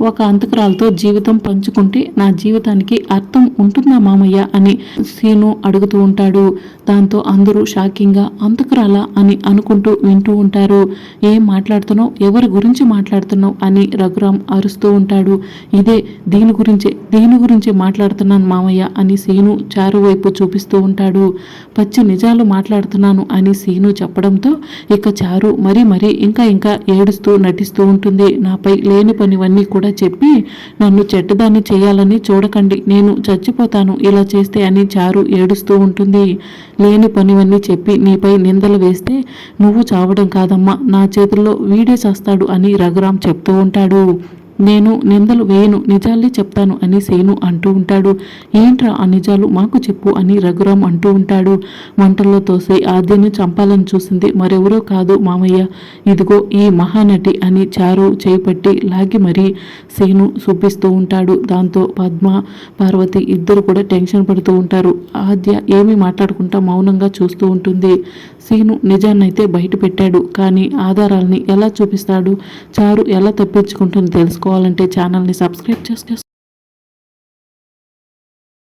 ఒక అంతకురాలతో జీవితం పంచుకుంటే నా జీవితానికి అర్థం ఉంటుందా మామయ్య అని సీను అడుగుతూ ఉంటాడు. దాంతో అందరూ షాకింగ్గా అంతకురాలా అని అనుకుంటూ వింటూ ఉంటారు. ఏం మాట్లాడుతున్నావు? ఎవరి గురించి మాట్లాడుతున్నావు? అని రఘురామ్ అరుస్తూ ఉంటాడు. ఇదే దీని గురించే దీని గురించి మాట్లాడుతున్నాను మామయ్య అని సీను చారు వైపు చూపిస్తూ ఉంటాడు. పచ్చి నిజాలు మాట్లాడుతున్నాను అని సీను చెప్పడంతో ఇక చారు మరీ మరీ ఇంకా ఇంకా ఏడుస్తూ నటిస్తూ ఉంటుంది. నాపై లేని పనివన్నీ కూడా చెప్పి నన్ను చెడ్డదాన్ని చేయాలని చూడకండి. నేను చచ్చిపోతాను. ఇలా చేస్తే అని చారు ఏడుస్తూ ఉంటుంది. లేని పనివన్నీ చెప్పి నీపై నిందలు వేస్తే నువ్వు చావడం కాదమ్మా. నా చేతుల్లో వీడే చేస్తాడు అని రఘురాం చెప్తూ ఉంటాడు. నేను నిందలు వేయను నిజాలే చెప్తాను అని సేను అంటూ ఉంటాడు. ఏంట్రా ఆ నిజాలు? మాకు చెప్పు అని రఘురాం అంటూ ఉంటాడు. మంటల్లో తోసే ఆద్యను చంపాలని చూసింది మరెవరో కాదు మామయ్య. ఇదిగో ఈ మహానటి అని చారు చేపట్టి లాగి మరీ సేను చూపిస్తూ ఉంటాడు. దాంతో పద్మ పార్వతి ఇద్దరు కూడా టెన్షన్ పడుతూ ఉంటారు. ఆద్య ఏమీ మాట్లాడుకుంటా మౌనంగా చూస్తూ ఉంటుంది. సీను నిజాన్నైతే బయట పెట్టాడు కానీ ఆధారాల్ని ఎలా చూపిస్తాడు? చారు ఎలా తప్పించుకుంటుందో తెలుసుకోవాలంటే ఛానల్ని సబ్స్క్రైబ్ చేసుకో